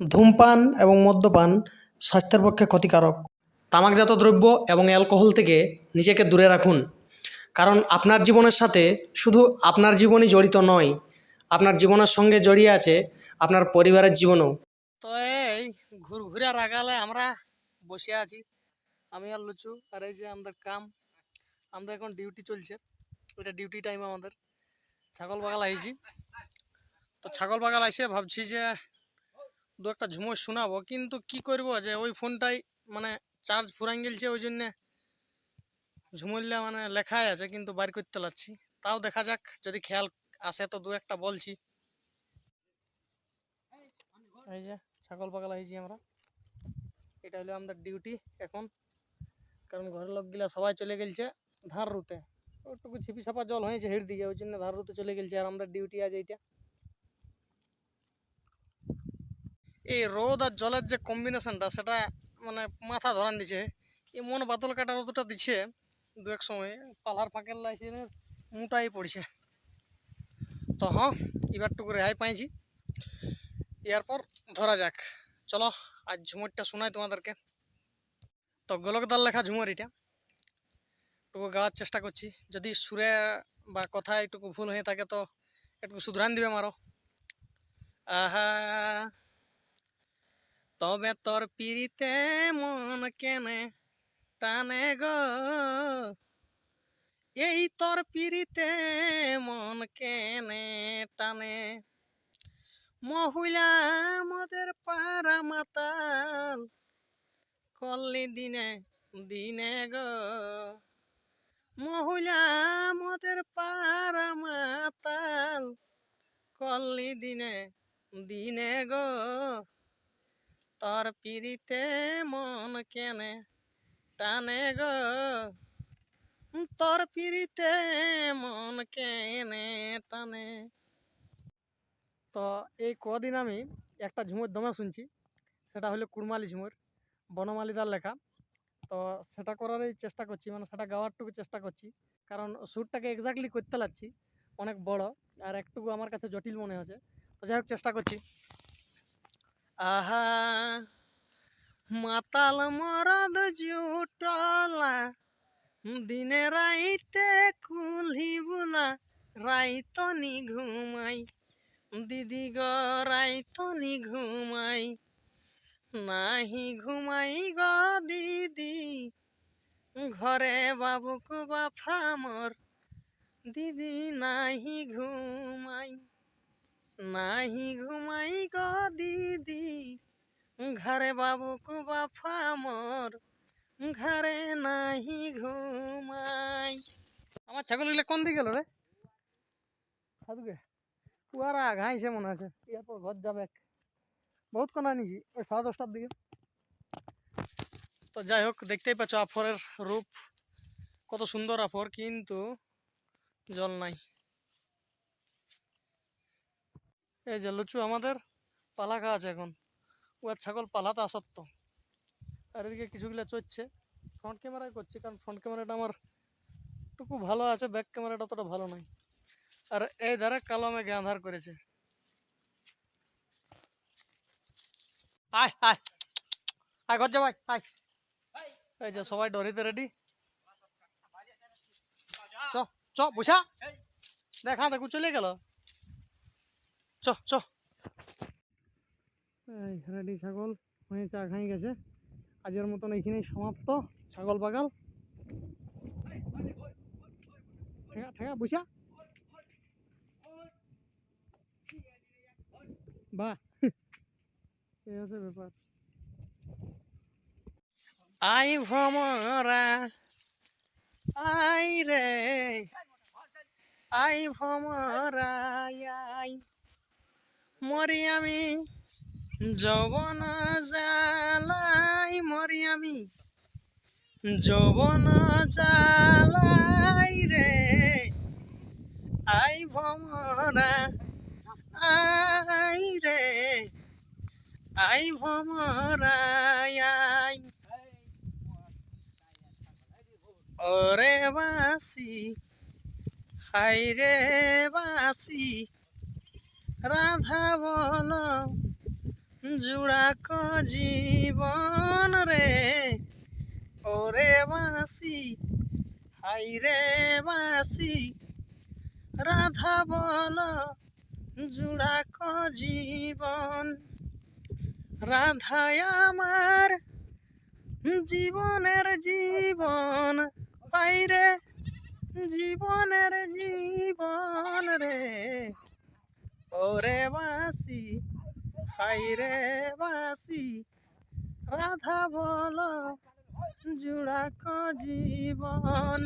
ধূমপান এবং মদ্যপান স্বাস্থ্যের পক্ষে ক্ষতিকারক। তামাকজাত দ্রব্য এবং অ্যালকোহল থেকে নিজেকে দূরে রাখুন। কারণ আপনার জীবনের সাথে শুধু আপনার জীবনই জড়িত নয়, আপনার জীবনের সঙ্গে জড়িয়ে আছে আপনার পরিবারের জীবনও। তো এই ঘুরঘুরা রাগালে আমরা বসে আছি, আমি আর লুচু, আর এই যে আমাদের কাম, আমাদের এখন ডিউটি চলছে ওইটা ডিউটি টাইম আমাদের। ছাগল বাগাল আইছি। তো ছাগল বাগাল আইসে ভাবছি যে দু একটা ঝুমো শোনাবো, কিন্তু কি করব যে ওই ফোনটাই মানে চার্জ ফুরাই গেলছে ওই জন্যে। ঝুমুল্লা মানে লেখাই আছে, কিন্তু বাইর করতে পারছি। তাও দেখা যাক, যদি খেয়াল আসে তো দু একটা বলছি। এই যে, ছাগল পাগল হয়েছি আমরা। এটা হলো আমাদের ডিউটি এখন। কারণ ঘরের লোকগুলা সবাই চলে গেলছে ধার রুতে। ওটুকু ছিপি ছাপা জল হয়েছে হের দিকে, ওই জন্য ধার রুতে চলে গেলছে। আর আমাদের ডিউটি আছে এইটা। এই রোদ আর জলের যে কম্বিনেশনটা সেটা মানে মাথা ধরান দিছে। এমন বাদল কাটা রোদটা দিচ্ছে দু এক সময় পালার ফাঁকের লাইছে, মোটাই পড়ছে। তো হ্যাঁ এবারটুকু রেহাই পাইছি। এরপর ধরা যাক। চলো, আজ ঝুমুরটা শোনাই তোমাদেরকে। তো গোলকদার লেখা ঝুমুর এটা। একটু গাওয়ার চেষ্টা করছি। যদি সুরে বা কথায় একটু ভুল হয়ে থাকে, তো একটু শুধরান দিবে মারো আহা তবে তোর পিড়িতে মন কেনে টানে গো। এই তোর পিড়িতে মন কেনে টানে। মহুলা মদের পারা মাতাল কল্লি দিনে দিনে গো। মহুলা মদের পারা মাতাল কল্লি দিনে দিনে গো। তোর পিড়িতে মন কেনে টানে গো। তোর পিড়িতে মন কেনে টানে। তো এই কদিন আমি একটা ঝুমুর দমে শুনছি, সেটা হলো কুড়মালি ঝুমুর, বনমালিদার লেখা। তো সেটা করারই চেষ্টা করছি মানে সেটা গাওয়ারটুকু চেষ্টা করছি, কারণ সুরটাকে এক্স্যাক্টলি করতে লাগছি, অনেক বড়, আর একটুকু আমার কাছে জটিল মনে হচ্ছে তো যাই হোক, চেষ্টা করছি। আহা, মাতাল মরদ জুটলা, দিনে রাইতে কুলহি বুলা রাইতনি ঘুমাই, দিদি গ, রাইতনি ঘুমাই, নাহি ঘুমাই গ, দিদি, ঘরে বাবুক বাফা মোর, দিদি নাহি ঘুমাই নাহি ঘুমাই গ, দিদি ঘরে বাবুক বাফা মোর ঘরে নাহি ঘুমাই। আমার ছাগলগুলো কোন দিকে গেল রে? সাধুকে। পুয়ারা ঘাইছে মনে আছে এরপর ঘর যাবে বহুত কোনা নিছি ওই সাড়ে দশটার দিকে। তো যাই হোক দেখতেই পাচ্ছ আফরের রূপ। কত সুন্দর আফর কিন্তু জল নাই। এই যে লুচু আমাদের পালা খাওয়া আছে এখন। ও আর ছাগল পালাতে আসত্ত আর এদিকে কিছুগুলো চড়ছে। ফ্রন্ট ক্যামেরায় করছি, কারণ ফ্রন্ট ক্যামেরাটা আমার টুকু ভালো আছে ব্যাক ক্যামেরাটা অতটা ভালো নয়। আর এই ধারে কালো মেঘে আধার করেছে। আয় আয়। আয় আয়। এই যে সবাই ডরিতে রেডি চ চ বুঝা দেখা দেখু চলে গেল। চ চ। রেডি ছাগল হয়ে চা খাই গেছে। আজের মতন এইখানেই সমাপ্ত, ছাগল বাগাল ঠেকা ঠেকা বুঝা বাহ। এই হচ্ছে ব্যাপার। আই ভ্রমরা, আই রে। আই ভ্রমরা আই। মরি আমি যৌবন জালাই মরি আমি। যৌবন জালাই রে। আই ভ্রমরা আই রে। আই ভ্রমরা আই। ওরে বাসি হাই রে বাসি, রাধা বল। জুড়াক জীবন রে। ওরে বাসি হাই রে বাসি রাধা বল জুড়াক জীবন। রাধায় আমার জীবনের জীবন বাইরে জীবনের জীবন রে। ওরে বাসি হাই রে বাসি রাধা বল জুড়াক জীবন।